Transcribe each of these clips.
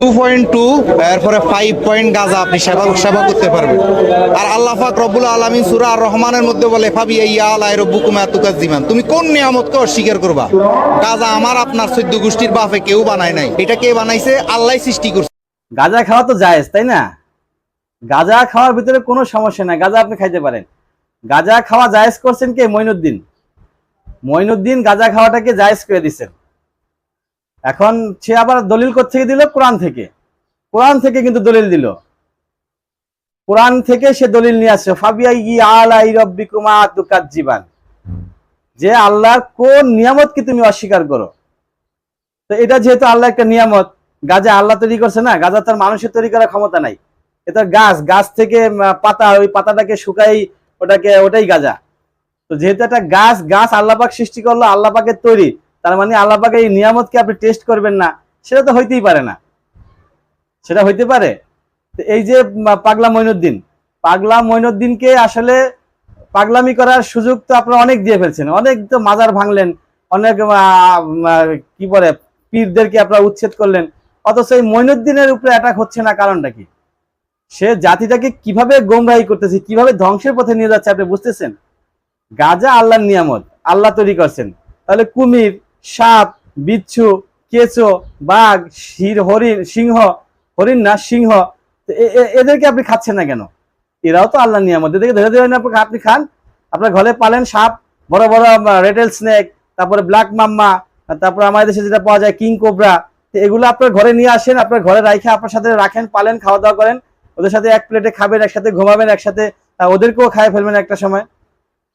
Two point two এরপরে five point গাজা আপনি সেবা সেবা করতে পারবেন। আর রব্বুল সূরা রহমানের মধ্যে বলে, ফাবি তুমি কোন নিয়ামতকে অস্বীকার করবা? আমার, আপনার গোষ্ঠীর কেউ বানায় নাই। এটা কে বানাইছে? আল্লাহ সৃষ্টি করছে। গাঁজা খাওয়া তো জায়েজ, তাই না? গাঁজা খাওয়ার ভিতরে কোনো সমস্যা নাই। গাঁজা আপনি খাইতে পারেন। গাঁজা খাওয়া জায়েজ করছেন কে? মইনুদ্দিন মইনুদ্দিন গাঁজা খাওয়াটাকে জায়েজ করে দিচ্ছেন এখন সে আবার দলিল থেকে দিল? কোরআন থেকে। কোরআন থেকে কিন্তু দলিল দিল। কোরআন থেকে সে দলিল নিয়ে আসছে। ফাবিয়া ই আলাই রব্বিকুমা তুকাজ্জিবান। যে আল্লাহর কোন নিয়ামত কি তুমি অস্বীকার করো। তো এটা যেহেতু আল্লাহ একটা নিয়ামত, গাজা আল্লাহ তৈরি করছে না, গাজা তার মানুষের তৈরি করার ক্ষমতা নাই। এটা গাছ গাছ থেকে পাতা, ওই পাতাটাকে শুকাই ওটাকে, ওটাই গাজা। তো যেহেতু একটা গাছ গাছ আল্লাপাক সৃষ্টি করল আল্লাপাকের তৈরি। তার মানে আল্লাপাকের এই নিয়ামতকে আপনি টেস্ট করবেন না, সেটা তো হইতেই পারে না। সেটা হইতে পারে। এই যে পাগলা মইনুদ্দিন, পাগলা মইনুদ্দিনকে আসলে পাগলামি করার সুযোগ তো আপনারা অনেক দিয়ে ফেলছেন, অনেক তো মাজার ভাঙলেন, অনেক কি বলে, পীরদেরকে আপনারা উচ্ছেদ করলেন, অথচ এই মইনুদ্দিনের উপরে অ্যাটাক হচ্ছে না, কারণটা কি? সে জাতিটাকে কীভাবে গোমরাহি করতেছে, কীভাবে ধ্বংসের পথে নিয়ে যাচ্ছে, আপনি বুঝতেছেন? গাজা আল্লাহর নিয়ামত, আল্লাহ তৈরি করছেন। তাহলে কুমির সাপ, বিচ্ছু, কেঁচো, বাঘ, শির, হরিণ, সিংহ, হরিণ না, সিংহ। এদেরকে আপনি খাচ্ছেন না কেন? এরাও তো আল্লাহ নিয়ামত। এদেরকে ধরে ধরে আপনি খান। আপনার ঘরে পালেন সাপ, বড় বড় রেটেল স্নেক, তারপরে ব্ল্যাক মাম্মা, তারপরে আমাদের দেশে যেটা পাওয়া যায় কিং কোবরা। তো এগুলো আপনার ঘরে নিয়ে আসেন, আপনার ঘরে রাখে আপনার সাথে রাখেন, পালেন খাওয়া দাওয়া করেন। ওদের সাথে এক প্লেটে খাবেন, একসাথে ঘুমাবেন, একসাথে ওদেরকেও খায় ফেলবেন একটা সময়।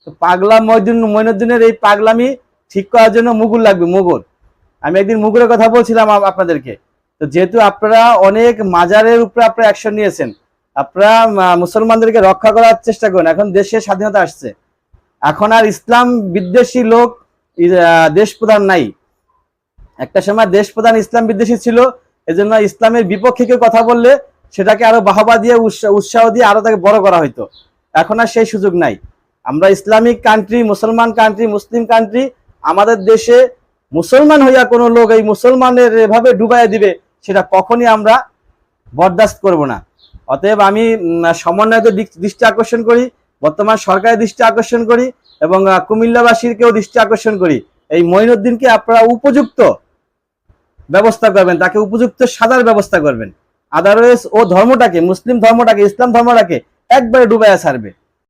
তো পাগলা মইদিন মইনুদ্দিনের এই পাগলামি ঠিক করার জন্য মুগুর লাগবে, মুগুর। আমি একদিন মুগুরের কথা বলছিলাম আপনাদেরকে। তো যেহেতু আপনারা অনেক মাজারের উপরে আপনারা অ্যাকশন নিয়েছেন, আপনারা মুসলমানদেরকে রক্ষা করার চেষ্টা করুন। এখন দেশে স্বাধীনতা আসছে। এখন আর ইসলাম বিদ্বেষী লোক দেশ প্রধান নাই। একটা সময় দেশ প্রধান ইসলাম বিদ্বেষী ছিল, এজন্য ইসলামের বিপক্ষে কেউ কথা বললে সেটাকে আরও বাহবা দিয়ে, উৎসা- উৎসাহ দিয়ে আরও তাকে বড় করা হইতো। এখন আর সেই সুযোগ নাই। আমরা ইসলামিক কান্ট্রি মুসলমান কান্ট্রি মুসলিম কান্ট্রি আমাদের দেশে মুসলমান হইয়া কোনো লোক এই মুসলমানের এভাবে ডুবাইয়া দিবে, সেটা কখনই আমরা বরদাস্ত করব না। অতএব আমি দিক- দৃষ্টি আকর্ষণ করি, বর্তমান সরকারের দৃষ্টি আকর্ষণ করি, এবং কুমিল্লাবাসীরকেও দৃষ্টি আকর্ষণ করি। এই মঈনুদ্দিনকে আপনারা উপযুক্ত ব্যবস্থা করবেন, তাকে উপযুক্ত সাজার ব্যবস্থা করবেন। আদারওয়াইজ ও ধর্মটাকে, মুসলিম ধর্মটাকে, ইসলাম ধর্মটাকে একবারে ডুবাইয়া ছাড়বে।